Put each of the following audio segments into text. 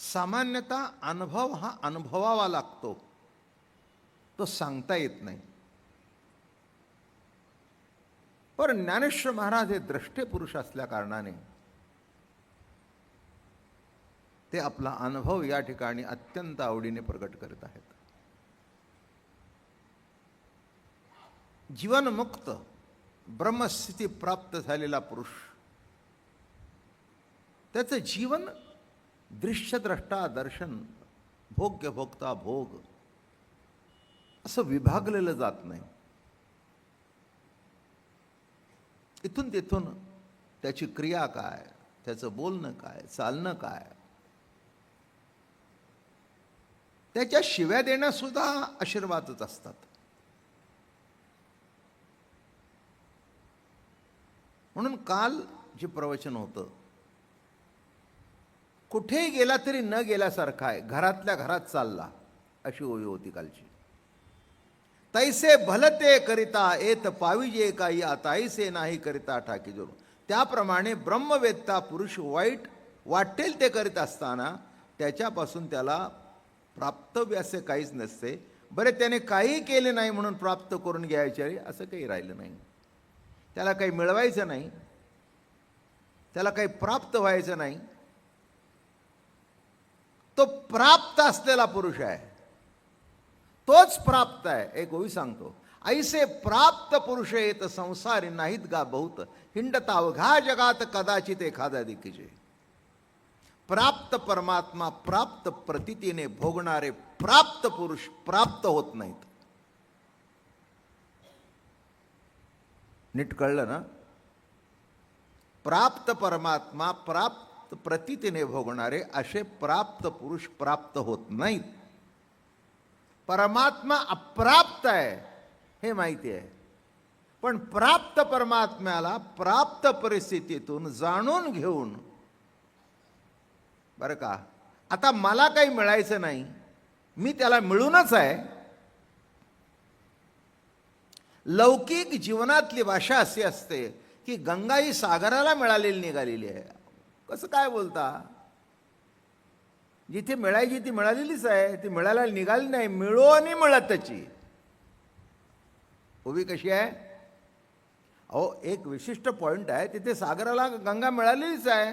सामान्यतः अनुभव हा अनुभवावा लागतो. तो सांगता येत नाही. पण ज्ञानेश्वर महाराज हे द्रष्टे पुरुष असल्या कारणाने ते आपला अनुभव या ठिकाणी अत्यंत आवडीने प्रकट करत आहेत. जीवनमुक्त ब्रह्मस्थिती प्राप्त झालेला पुरुष त्याचं जीवन दृश्यद्रष्टा दर्शन भोग्य भोगता भोग. असं विभागलेलं जात नाही. इथून तिथून त्याची क्रिया काय त्याचं बोलणं काय चालणं काय? त्याच्या शिव्या देणं सुद्धा आशीर्वादच असतात. म्हणून काल जे प्रवचन होतं कुठेही गेला तरी न गेल्यासारखा आहे. घरातल्या घरात चालला. अशी ओवी होती कालची. तैसे भलते करिता येत पाविजे काही आताईसे नाही करिता ठाकी जोड त्याप्रमाणे ब्रह्मवेत्ता पुरुष वाईट वाटेल ते करीत असताना त्याच्यापासून त्याला प्राप्तव्य असे काहीच नसते. बरे त्याने काही केले नाही म्हणून प्राप्त करून घ्यायचे असं काही राहिलं नाही. त्याला काही मिळवायचं नाही. त्याला काही प्राप्त व्हायचं नाही. तो प्राप्त असलेला पुरुष आहे. तोच प्राप्त आहे एक ओवी सांगतो. ऐसे प्राप्त पुरुष येत संसारी नाहीत गा बहुत. हिंडता घा जगात कदाचित एखाद्या देखीचे प्राप्त परमात्मा प्राप्त प्रतितीने भोगणारे प्राप्त पुरुष प्राप्त होत नाहीत. नीट कळलं ना? प्राप्त परमात्मा प्राप्त प्रतितीने भोगणारे असे प्राप्त पुरुष प्राप्त होत नाहीत. परमात्मा अप्राप्त आहे हे माहिती आहे. पण प्राप्त परमात्म्याला प्राप्त परिस्थितीतून जाणून घेऊन बरं का? आता मला काही मिळायचं नाही मी त्याला मिळूनच आहे. लौकिक जीवनातली भाषा अशी असते की गंगा ही सागराला मिळालेली निघालेली आहे. कसं काय बोलता? जिथे मिळायची ती मिळालेलीच आहे ती मिळायला निघाली नाही मिळो आणि मिळत त्याची. उभी कशी आहे? अहो एक विशिष्ट पॉईंट आहे तिथे सागराला गंगा मिळालेलीच आहे.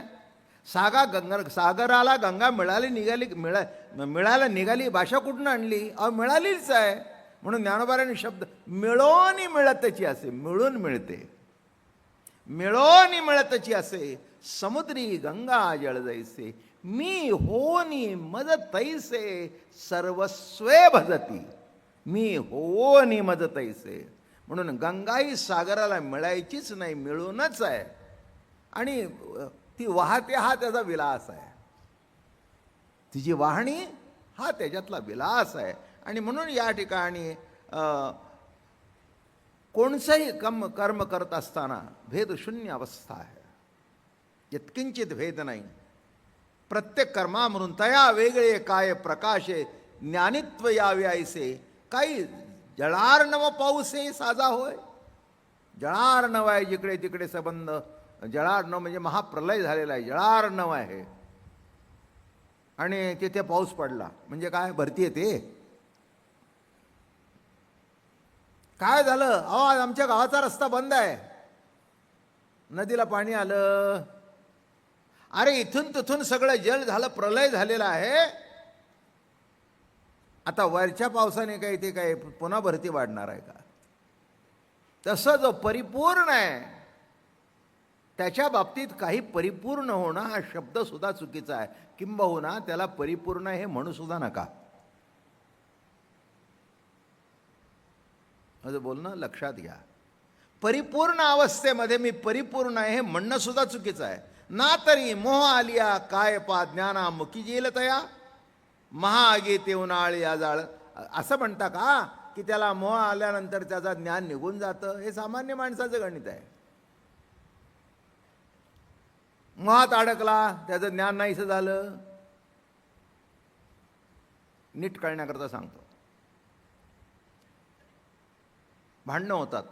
सागा गंगा सागराला गंगा मिळाली निघाली मिळा मिळायला निघाली भाषा कुठून आणली? अहो मिळालीच आहे. म्हणून ज्ञानोबाराने शब्द मिळूनही मिळत त्याची असे मिळून मिळते. मिळोनी मिळतची असे समुद्री गंगा जळ जैसे मी होनी मज तैसे सर्वस्वे भजती. मी होनी मज तैसे. म्हणून गंगाई सागराला मिळायचीच नाही मिळूनच आहे. आणि ती वाहते हा त्याचा विलास आहे. तिची वाहणी हा त्याच्यातला विलास आहे. आणि म्हणून या ठिकाणी कोणचंही कम कर्म करत असताना भेदशून्य अवस्था आहे. यत्किंचित भेद नाही. प्रत्येक कर्मा म्हणून तया वेगळे काय प्रकाशे ज्ञानित्व यावे ऐसे काही जळार्णव पाऊसे साजा होय. जळार्णव आहे जिकडे तिकडे संबंध. जळार्णव म्हणजे महाप्रलय झालेला आहे. जळार्णव आहे. आणि तिथे पाऊस पडला. म्हणजे काय? भरती येते? काय झालं? अहो आज आमच्या गावाचा रस्ता बंद आहे. नदीला पाणी आलं. अरे इथून तिथून सगळं जल झालं प्रलय झालेला आहे. आता वरच्या पावसाने काही ते काय पुन्हा भरती वाढणार आहे का? तसं जो परिपूर्ण आहे त्याच्या बाबतीत काही परिपूर्ण होणं हा शब्दसुद्धा चुकीचा आहे. किंबहुना त्याला परिपूर्ण हे म्हणू सुद्धा नका. माझं बोलणं लक्षात घ्या. परिपूर्ण अवस्थेमध्ये मी परिपूर्ण आहे हे म्हणणं सुद्धा चुकीचं आहे. ना तरी मोह आलिया काय पा ज्ञाना मुकी जेल तया. महाआगी ते उन्हाळी या जाळ असं म्हणता का? की त्याला मोह आल्यानंतर त्याचा ज्ञान निघून जातं? हे सामान्य माणसाचं गणित आहे. मोहात अडकला त्याचं ज्ञान नाहीसं झालं. नीट कळण्याकरता सांगतो. भांडणं होतात.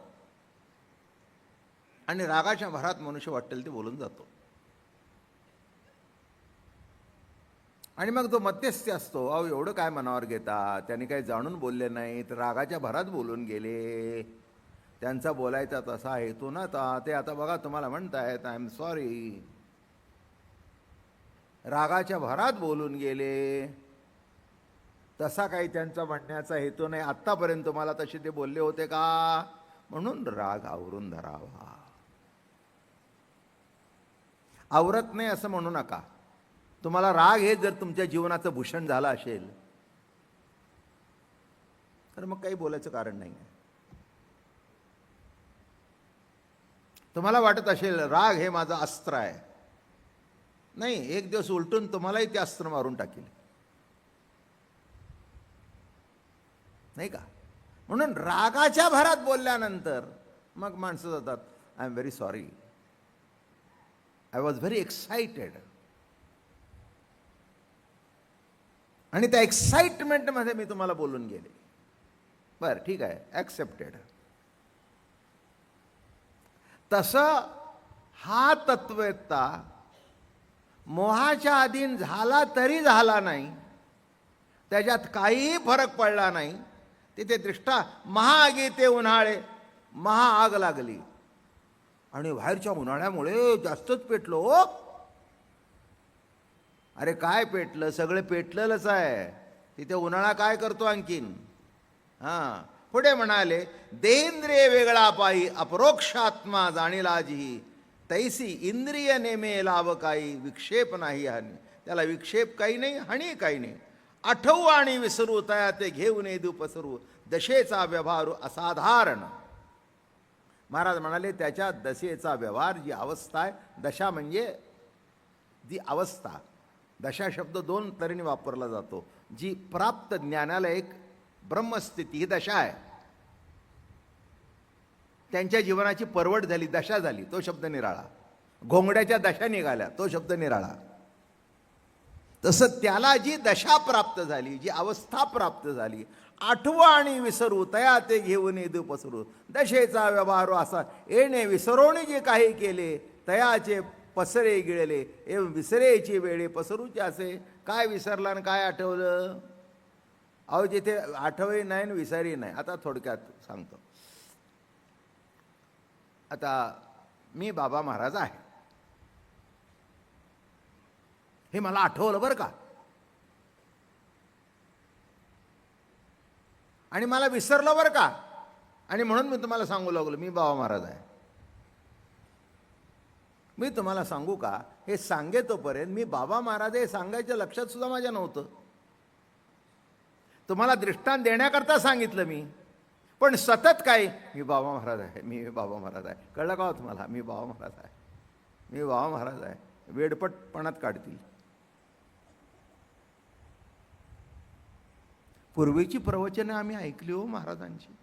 आणि रागाच्या भरात मनुष्य वाटेल ते बोलून जातो. आणि मग तो मध्यस्थी असतो अहो एवढं काय मनावर घेता? त्यांनी काही जाणून बोलले नाहीत रागाच्या भरात बोलून गेले. त्यांचा बोलायचा तसा हेतू नव्हता. ते आता बघा तुम्हाला म्हणतायत आय एम सॉरी रागाच्या भरात बोलून गेले. तसा काही त्यांचा म्हणण्याचा हेतू नाही. आत्तापर्यंत तुम्हाला तसे ते बोलले होते का? म्हणून राग आवरून धरावा. आवरत नाही असं म्हणू नका. तुम्हाला राग हे जर तुमच्या जीवनाचं भूषण झालं असेल तर मग काही बोलायचं कारण नाही. आहे तुम्हाला वाटत असेल राग हे माझं अस्त्र आहे. नाही एक दिवस उलटून तुम्हालाही ते अस्त्र मारून टाकेल. नाही का? म्हणून रागाच्या भरात बोलल्यानंतर मग माणसं जातात I am very sorry I was very excited आणि त्या एक्साइटमेंटमध्ये मी तुम्हाला बोलून गेले. बरं ठीक आहे. ॲक्सेप्टेड तसं हा तत्वता मोहाच्या अधीन झाला तरी झाला नाही त्याच्यात काहीही फरक पडला नाही तिथे दृष्टा महाआगी ते उन्हाळे महाआग लागली. आणि बाहेरच्या उन्हाळ्यामुळे जास्तच पेटलो हो. अरे काय पेटलं? सगळं पेटलेलंच आहे. तिथे उन्हाळा काय करतो आणखीन? हां. पुढे म्हणाले देंद्रिय वेगळा पायी अपरोक्षात्मा जाणीलाजी तैसी इंद्रिय नेमे लाभ काही विक्षेप नाही हानी. त्याला विक्षेप काही नाही हानी काही नाही. आठवू आणि विसरू तया ते घेऊन येदू पसरू. दशेचा व्यवहार असाधारण. महाराज म्हणाले त्याच्या दशेचा व्यवहार जी अवस्था आहे दशा म्हणजे जी अवस्था. दशा शब्द दोन तऱ्हेने वापरला जातो. जी प्राप्त ज्ञानाला एक ब्रह्मस्थिती ही दशा आहे. त्यांच्या जीवनाची परवड झाली दशा झाली तो शब्द निराळा. घोंगड्याच्या दशा निघाल्या तो शब्द निराळा. तसं त्याला जी दशा प्राप्त झाली जी अवस्था प्राप्त झाली आठवा आणि विसरू तया ते घेऊन येदू पसरू. दशेचा व्यवहार असा येणे विसरोने जे काही केले तयाचे पसरे गिळले एवं विसरेची वेळे पसरूचे असे. काय विसरला आणि काय आठवलं? अहो जिथे आठवही नाही आणि विसरही नाही. आता थोडक्यात सांगतो. आता मी बाबा महाराज आहे. हे मला आठवलं बरं का. आणि मला विसरलं बरं का. आणि म्हणून मी तुम्हाला सांगू लागलो मी बाबा महाराज आहे. मी तुम्हाला सांगू का हे सांगे तोपर्यंत मी बाबा महाराज हे सांगायच्या लक्षात सुद्धा माझ्या नव्हतं. तुम्हाला दृष्टांत देण्याकरता सांगितलं मी. पण सतत काय मी बाबा महाराज आहे मी बाबा महाराज आहे. कळलं का हो तुम्हाला? मी बाबा महाराज आहे. मी बाबा महाराज आहे. वेडपटपणात काढतील. पूर्वीची प्रवचने आम्ही ऐकली हो महाराजांची.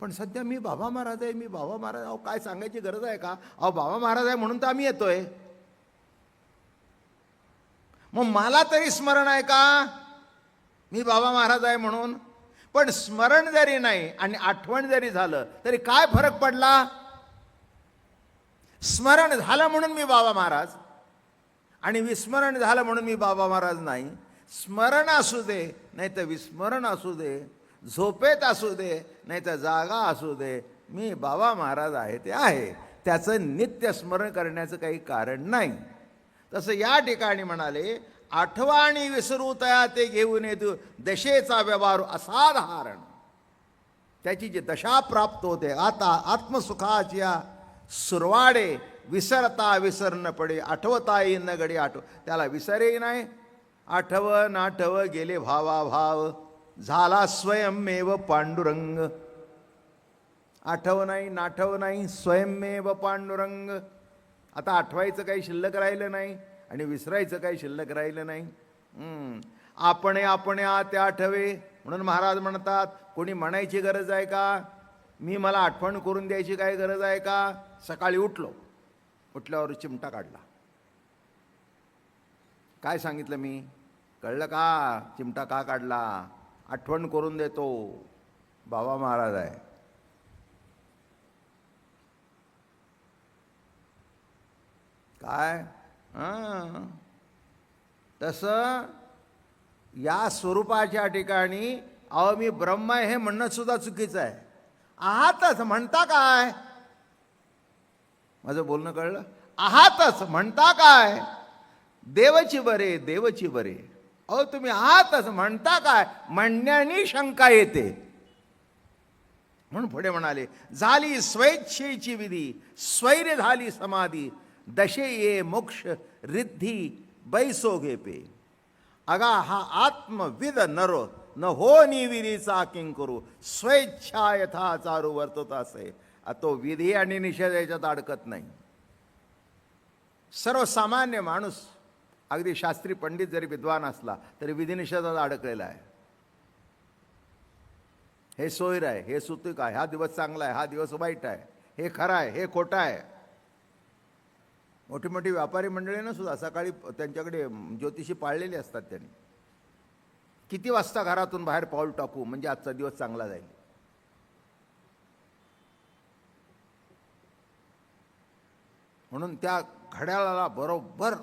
पण सध्या मी बाबा महाराज आहे मी बाबा महाराज अहो काय सांगायची गरज आहे का? अहो बाबा महाराज आहे म्हणून तर आम्ही येतोय. मग मला तरी स्मरण आहे का? मी बाबा महाराज आहे म्हणून. पण स्मरण जरी नाही आणि आठवण जरी झालं तरी काय फरक पडला? स्मरण झालं म्हणून मी बाबा महाराज. आणि विस्मरण झालं म्हणून मी बाबा महाराज नाही. स्मरण असू दे नाही तर विस्मरण असू दे झोपेत असू दे नाही तर जागा असू दे. मी बाबा महाराज आहे ते आहे. त्याचं नित्य स्मरण करण्याचं काही कारण नाही. तसं या ठिकाणी म्हणाले आठवा आणि विसरू तया ते घेऊन येतो दशेचा व्यवहार असाधारण. त्याची जी दशा प्राप्त होते आता आत्मसुखाच्या सुरवाडे विसरता विसरण पडे आठवता येईन गडी आठव त्याला विसरेही नाही आठव नाठव गेले भावाभाव झाला स्वयंमेव पांडुरंग. आठव नाही नाठव नाही स्वयंमेव पांडुरंग. आता आठवायचं काही शिल्लक राहिलं नाही आणि विसरायचं काही शिल्लक राहिलं नाही. आपणे आपणे आते आठवे म्हणून महाराज म्हणतात कोणी म्हणायची गरज आहे का? मी मला आठवण करून द्यायची काय गरज आहे का? सकाळी उठलो. उठल्यावर चिमटा काढला. काय सांगितलं मी? कळलं का? चिमटा का काढला? आठवण करून देतो. बाबा महाराज आहे. काय? हां. तसं या स्वरूपाच्या ठिकाणी अहो मी ब्रह्म आहे हे म्हणणं सुद्धा चुकीचं आहे. आहातच म्हणता काय? माझं बोलणं कळलं? आहातच म्हणता काय? देवची बरे देवची बरे. अहो तुम्ही आहातच म्हणता काय? म्हणण्याने शंका येते. म्हणून पुढे म्हणाले झाली स्वेच्छेची विधी स्वैर्य झाली समाधी दशे ये मोक्ष रिद्धी बैसो घेपे अगा हा आत्मविद नरो न हो निविधीचा किंग करू? स्वेच्छा यथा चारू वर्तत असे. तो विधी आणि निषेध याच्यात अडकत नाही. सर्वसामान्य माणूस अगदी शास्त्री पंडित जरी विद्वान असला तरी विधिनिषेधात अडकलेला आहे. हे सोयर आहे हे सुतुक आहे हा दिवस चांगला आहे हा दिवस वाईट आहे हे खरं आहे हे खोटं आहे. मोठी मोठी व्यापारी मंडळीनं सुद्धा सकाळी त्यांच्याकडे ज्योतिषी पाळलेली असतात त्यांनी. किती वाजता घरातून बाहेर पाऊल टाकू म्हणजे आजचा दिवस चांगला जाईल. म्हणून त्या घड्याळाला बरोबर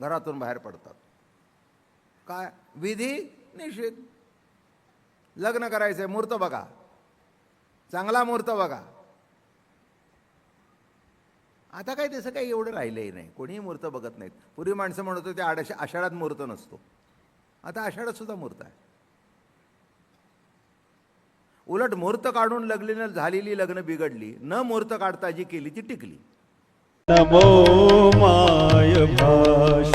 घरातून बाहेर पडतात. काय? विधी निषेध. लग्न करायचं आहे मूर्त बघा. चांगला मूर्त बघा. आता काय तसं काही एवढं राहिलंही नाही. कोणीही मूर्त बघत नाहीत. पूर्वी माणसं म्हणत होते आडश आषाढात मूर्त नसतो. आता आषाढात सुद्धा आहे. उलट मूर्त काढून लग्न झालेली लग्न बिघडली न मूर्त काढता जी केली ती टिकली. नमो माय भाषा।